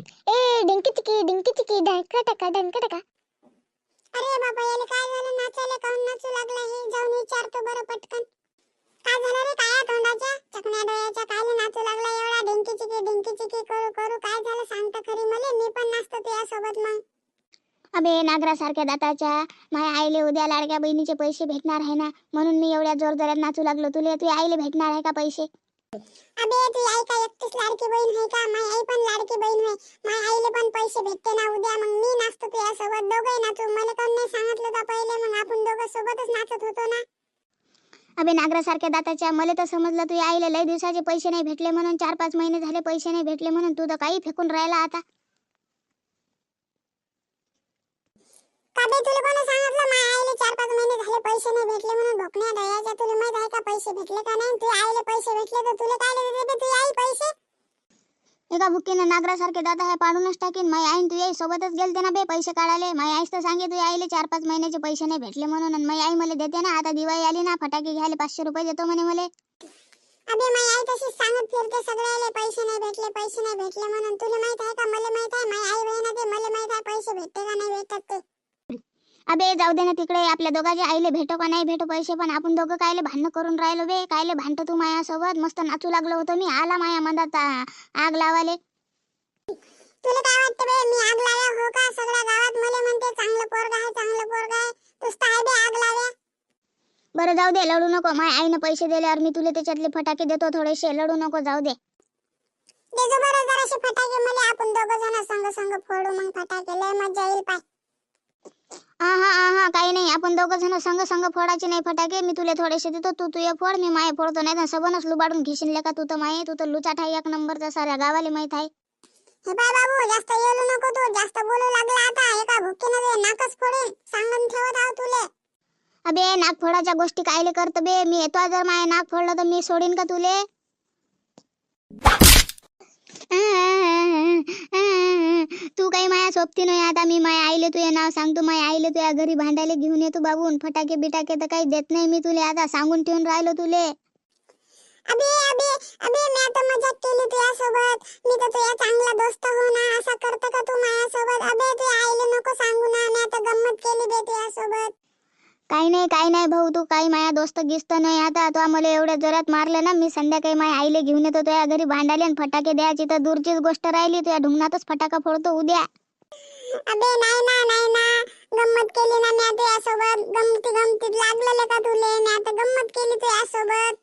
ए dinky चिकी dinky चिकी ढंका टका ढंका टका. अरे बाबा याला काय झालं? नाचायला काऊन नाचू लागला हे? जाऊन विचारतो बरं पटकन. काय झालं रे? काय तोंडाच्या? चकण्या डोळ्याच्या? नाचू लागला एवढा? डिंकी चिकी डिंकी चिकी करू करू. काय झालं? सांगता खरी मला? मी पण नाचतो तुझ्यासोबत मग. अबे नागरासारख्या दाताच्या माझ्या आईले उद्या लाडक्या बहिणीचे पैसे भेटणार आहे ना? म्हणून मी एवढ्या जोर जोरात नाचू लागलो. तुला तुझ्या आईले भेटणार आहे का पैसे? अबे तुझी आई काय एकटीच लाडकी बहीण आहे का? माझी आई पण लाडकी बहीण आहे. माझ्या आईले पण पैसे भेटते ना उद्या. मग मी नाचतो तुझ्यासोबत. दोघंही नाचू. मला काऊन नाही सांगितलं का पहिले. मग आपण दोघं सोबतच नाचत होतो ना. अबे नागरासारख्या दाताच्या मला तर समजलं तुझ्या आईला लय दिवसाचे पैसे नाही भेटले म्हणून चार पाच महिने झाले पैसे नाही भेटले म्हणून. तू तर काही फेकून राहिला आता. का बे तुला कोणी सांगितलं? माझ्या आईले चार पाच महिने झाले पैसे नाही भेटले पैसे भेटले का नाही? तू आईले पैसे भेटले तर तुला काय देते बे तुझी आई पैसे? एका भुक्कीनं नागरासारखे दादा हे पाडूनच टाकीन. माई आईन तू आई सोबतच गेलते ना बे पैसे काढाले माई आईच तर सांगे तू आईले चार पाच महिन्याचे पैसे नाही भेटले म्हणून. आणि माई आई मला देते ना आता दिवाळी आली ना फटाके घ्यायला पाचशे रुपये देतो म्हणे मला. अबे माई आई तशी सांगत फिरते सगळ्याले पैसे नाही भेटले पैसे नाही भेटले म्हणून. तुला माहीत आहे का? मला माहीत आहे माई आई बहीण ते मला माहीत आहे पैसे भेटते का नाही भेटत ते. अबे जाऊ दे ना तिकडे. आपल्या दोघांच्या आईले भेटो का नाही भेटो पैसे पण आपण दोघं कायले भांडणं करून राहिलो बे. कायले भांडतो तू माझ्यासोबत मस्त नाचू लागलो होतो मी. आला माया मधात आग लावाले. तुला काय वाटतं बे? मी आग लाव्या? हो का? सगळ्या गावात मला म्हणते चांगलं पोरग आहे चांगलं पोरग आहे. तूच आहे बे आग लाव्या. बरं जाऊ दे लढू नको. माझ्या आईनं पैसे दिल्यावर मी तुला त्याच्यातले फटाके देतो थोडेसे. लढू नको जाऊ दे. देजो बरं जराशे फटाके मला. आपण दोघं जण संग संग फोडू मग फटाके. लय मजा येईल पाय. आहा आहा काही नाही. आपण दोघं जण संग संग फोडायचे नाही फटाके. मी तुला थोडेसे देतो तू तुझे फोड. मी माये फोडतो नाही तर सबनच लुबाडून घेशील का तू तर माये. तू तर लुचाट आहे एक नंबरचा. साऱ्या गावाला माहीत आहे. हे बाय बाबू जास्त येऊ नको तू. जास्त बोलू लागला आता. एका भुकीनं नाकच फोडेन सांगून ठेवत आहो तुले. अबे नाक फोडाच्या गोष्टी कायले करत बे? मी येतो जर माये नाक फोडलं तर मी सोडीन का तुले? सोबती नाही. आता मी माया आईले तुझे नाव सांगतो. माया आईले तुझ्या घरी भांडायला घेऊन येतो बाबून फटाके बिटाके तर काही देत नाही मी तुले. आता सांगून ठेवून राहिलो तुले. अबे अबे अबे मी आता मजाक केली तुझ्यासोबत. मी तर तुझ्या चांगला दोस्त हो ना. असा करतं का तू माझ्यासोबत अबे तू आईला नको सांगू ना. मी आता गंमत केली बे तुझ्यासोबत. काही नाही काही नाही भाऊ. तू काही माया दोस्त गिस्त नाही. आता तू आम्हाला एवढ्या जोरात मारलं ना मी संध्याकाळी माझ्या आईले घेऊन येतो. तुझ्या घरी भांडायला आणि फटाके द्यायची तर दूरचीच गोष्ट राहिली. तुझ्या ढुंगणातच फटाका फोडतो उद्या. अबे नाही ना नाही ना. गंमत केली ना मी तुझ्यासोबत गमती गमतीत लागलेले का तुले? मी आता गंमत केली तुझ्यासोबत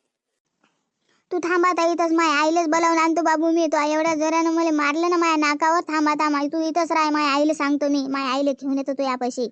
तू थांबा आता इथंच माझ्या आईलेच बोलावून आणतो बाबू मी तू एवढ्या जोरानं मला मारलं ना माझ्या नाकावर. थांबा थांबा तू इथंच राह माझ्या आईला सांगतो मी. माझ्या आईला घेऊन येतो तू यापाशी.